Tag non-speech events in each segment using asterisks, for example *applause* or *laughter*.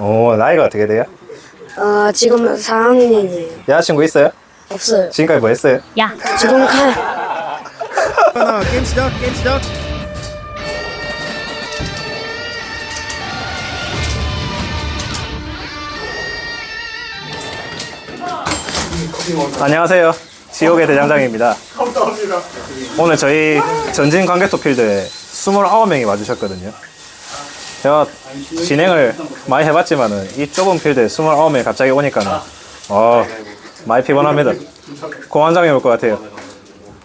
오, 나이가 어떻게 돼요? 어, 지금 4학년이에요. 여자친구 있어요? 없어요. 지금까지 뭐 했어요? 야, 지금 칼. 하나, 게임 시작, 게임 시작. 안녕하세요. 지옥의 대장장입니다. 감사합니다. 오늘 저희 전진 관객토 필드에 29명이 와주셨거든요. 제가 진행을 많이 해봤지만은 이 좁은 필드에 29명이 갑자기 오니까는 어 많이 피곤합니다. 공황장애 올 것 같아요.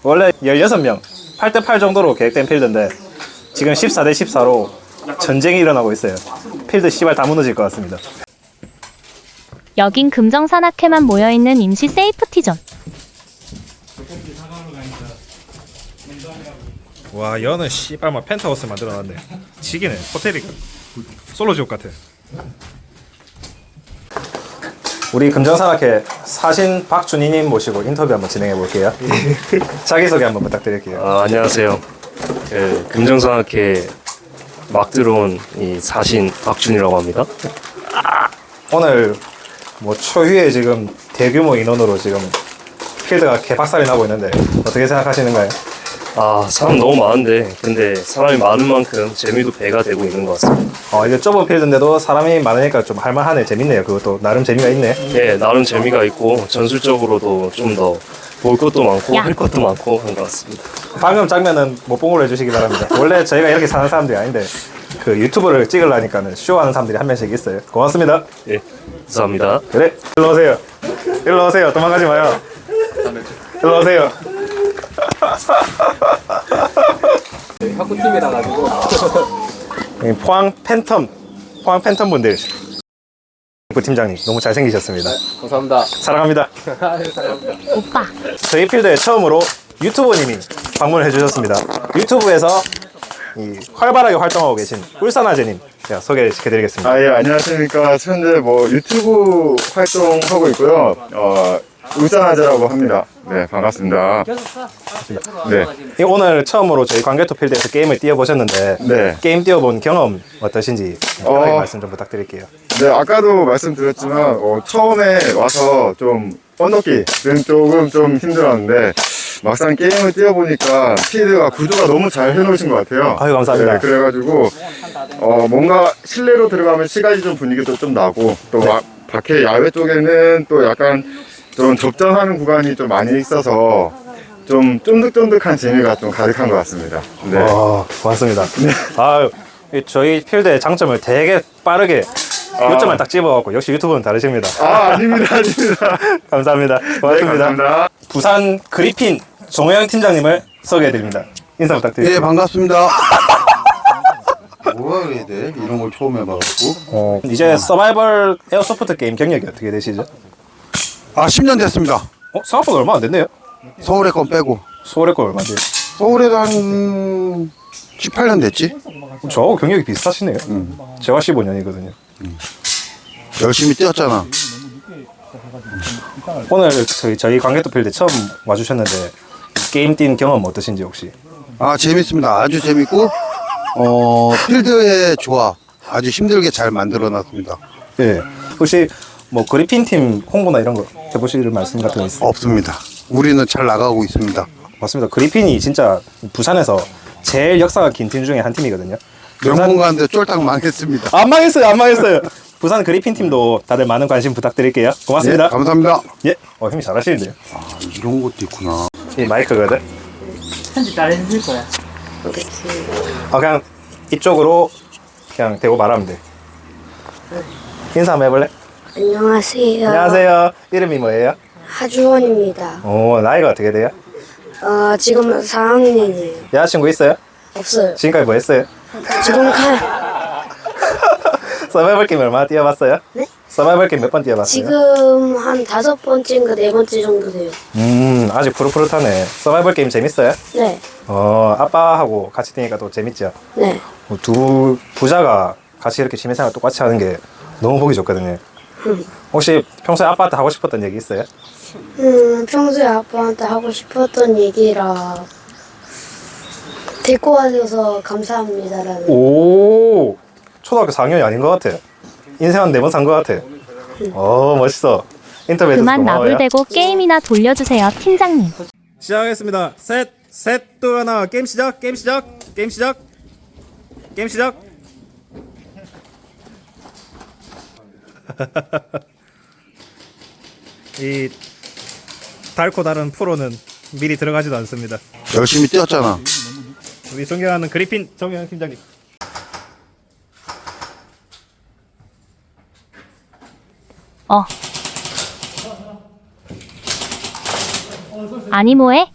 원래 16명, 8대8 정도로 계획된 필드인데 지금 14대 14로 전쟁이 일어나고 있어요. 필드 씨발 다 무너질 것 같습니다. 여긴 금정산악회만 모여있는 임시 세이프티존. 와 여는 씨발 막 펜트하우스 만들어놨네. 지기네 호텔이 솔로 지옥 같아. 우리 금정산악회 사신 박준희님 모시고 인터뷰 한번 진행해 볼게요. *laughs* 자기소개 한번 부탁드릴게요. 아, 안녕하세요. 그 금정산학회 막 들어온 이 사신 박준이라고 합니다. 오늘 뭐 초유의 지금 대규모 인원으로 지금 필드가 개박살이 나고 있는데 어떻게 생각하시는가요? 아 사람 너무 많은데 근데 사람이 많은 만큼 재미도 배가 되고 있는 것 같습니다. 어 이게 좁은 필드인데도 사람이 많으니까 좀 할만하네 재밌네요. 그것도 나름 재미가 있네. 예, 나름 재미가 있고 전술적으로도 좀 더 볼 것도 많고 야. 할 것도 많고 한것 같습니다. 방금 장면은 못본 걸로 해주시기 바랍니다. 원래 저희가 이렇게 사는 사람들이 아닌데 그 유튜브를 찍으려니까는 쇼하는 사람들이 한 명씩 있어요. 고맙습니다. 예, 감사합니다. 그래 일로 오세요. 일로 오세요. 도망가지 마요. 일로 오세요 학구 팀이라 가지고 여기 *laughs* 포항 팬텀 포항 팬텀 분들 부 팀장님 너무 잘생기셨습니다 감사합니다. *laughs* 사랑합니다 오빠, 저희 필드에 처음으로 유튜버님이 방문을 해주셨습니다. 유튜브에서 이 활발하게 활동하고 계신 울산아재님 제가 소개시켜드리겠습니다. 아, 예, 안녕하십니까. 현재 뭐 유튜브 활동하고 있고요. 어, 울산아재라고 합니다. 네, 반갑습니다. 네, 이 오늘 처음으로 저희 관계토 필드에서 게임을 뛰어보셨는데 네. 게임 뛰어본 경험 어떠신지 어. 말씀 좀 부탁드릴게요. 네, 아까도 말씀드렸지만, 어, 처음에 와서 좀 언덕기는 조금 좀 힘들었는데, 막상 게임을 뛰어보니까 필드가 구조가 너무 잘 해놓으신 것 같아요. 아유, 감사합니다. 네, 그래가지고, 어, 뭔가 실내로 들어가면 시가지 좀 분위기도 좀 나고, 또 와- 밖에 야외 쪽에는 또 약간 좀 접전하는 구간이 좀 많이 있어서, 좀 쫀득쫀득한 재미가 좀 가득한 것 같습니다. 네. 와, 고맙습니다. 아, 이 저희 필드의 장점을 되게 빠르게 요점을 딱 집어갖고 역시 유튜브는 다르십니다. 아, 아닙니다, 아닙니다. *laughs* 감사합니다. 네, 고맙습니다. 감사합니다. 부산 그리핀 정호영 팀장님을 소개해드립니다. 인사 예, 부탁드립니다. 반갑습니다. 뭐가 돼? 이런 걸 처음 해봐갖고. 어, 이제 서바이벌 에어소프트 게임 경력이 어떻게 되시죠? 아, 10년 됐습니다. 어, 생각보다 얼마 안 됐네요. 서울의 건 빼고. 서울의 거 얼마 돼요? 서울에도 한 18년 됐지? 저하고 경력이 비슷하시네요. 제가 15년이거든요. 열심히 뛰었잖아. 오늘 저희, 저희 관계도 필드 처음 와주셨는데 게임 뛴 경험 어떠신지 혹시? 아, 재밌습니다. 아주 재밌고, 어, 필드의 조합. 아주 힘들게 잘 만들어 놨습니다. 예. 혹시 뭐 그리핀 팀 홍보나 이런 거 해보실 말씀 같은 거 있어요? 없습니다. 우리는 잘 나가고 있습니다. 맞습니다. 그리핀이 진짜 부산에서 제일 역사가 긴 팀 중에 한 팀이거든요. 명문 가는데 쫄딱 망했습니다. 안 망했어요, 안 망했어요. 부산 그리핀 팀도 다들 많은 관심 부탁드릴게요. 네, 고맙습니다. 감사합니다. 예, 어, 형님 잘하시는데요. 아, 이런 것도 있구나. 이 마이크거든. 편집 잘 해주실 거야. 아 그냥 이쪽으로 그냥 대고 말하면 돼. 인사 한번 해볼래? 안녕하세요. 안녕하세요. 이름이 뭐예요? 하주원입니다. 오 나이가 어떻게 돼요? 어, 지금 4학년이에요. 여자친구 있어요? 없어요. 지금까지 뭐 했어요? 지금 칼. *laughs* 서바이벌 게임 얼마나 뛰어봤어요? 네? 서바이벌 게임 몇 번 뛰어봤어요? 지금 한 다섯 번째인가 네 번째 정도 돼요. 음 아직 푸릇푸릇하네. 서바이벌 게임 재밌어요? 네. 어 아빠하고 같이 뛰니까 또 재밌죠. 네. 뭐두 부자가 같이 이렇게 취미생활 똑같이 하는 게 너무 보기 좋거든요. 혹시 평소에 아빠한테 하고 싶었던 얘기 있어요? 음, 평소에 아빠한테 하고 싶었던 얘기라 데리고 와줘서 감사합니다라는 오 초등학교 4학년이 아닌 것 같아요. 인생 한 네 번 산 것 같아. 어 멋있어. 인터뷰에서 그만 고마워요. 나불대고 게임이나 돌려주세요 팀장님. 시작하겠습니다. 셋, 셋, 또 하나. 게임 시작, 게임 시작, 게임 시작, 게임 시작. 이 달고 다른 프로는 미리 들어가지도 않습니다. 열심히 뛰었잖아. 우리 존경하는 그리핀 정영 팀장님. 어. 아니 뭐해?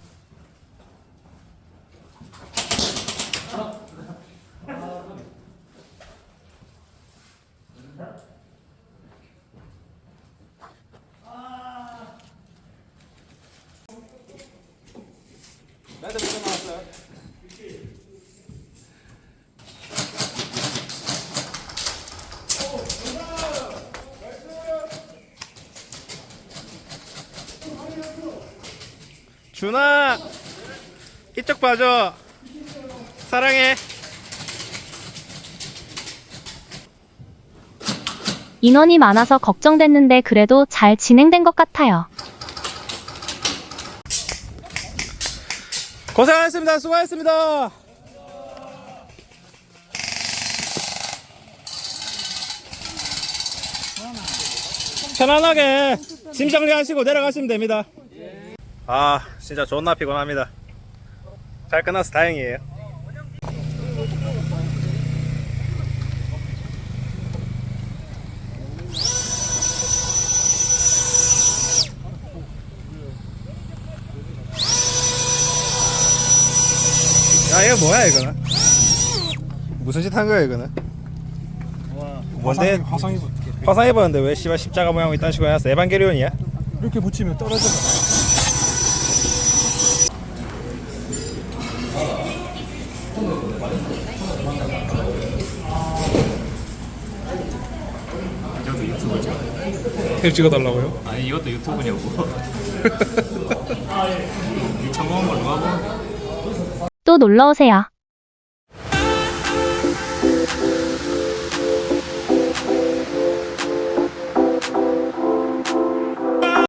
준아, 이쪽 봐줘. 사랑해. 인원이 많아서 걱정됐는데 그래도 잘 진행된 것 같아요. 고생하셨습니다. 수고하셨습니다. 편안하게 짐 정리하시고 내려가시면 됩니다. 아, 진짜 존나 피곤합니다. 잘 끝나서 다행이에요. 야, 이거 뭐야, 이거는? 무슨 짓 한 거야, 이거는? 뭔데? 화상 입었 화상 입었는데 왜 씨발 십자가 모양 이딴 식으로 해놨어? 에반게리온이야? 이렇게 붙이면 떨어져. 해 찍어달라고요? 아니 이것도 유튜브냐고. *laughs* 이 처먹은 걸 누가 보 또 놀러오세요.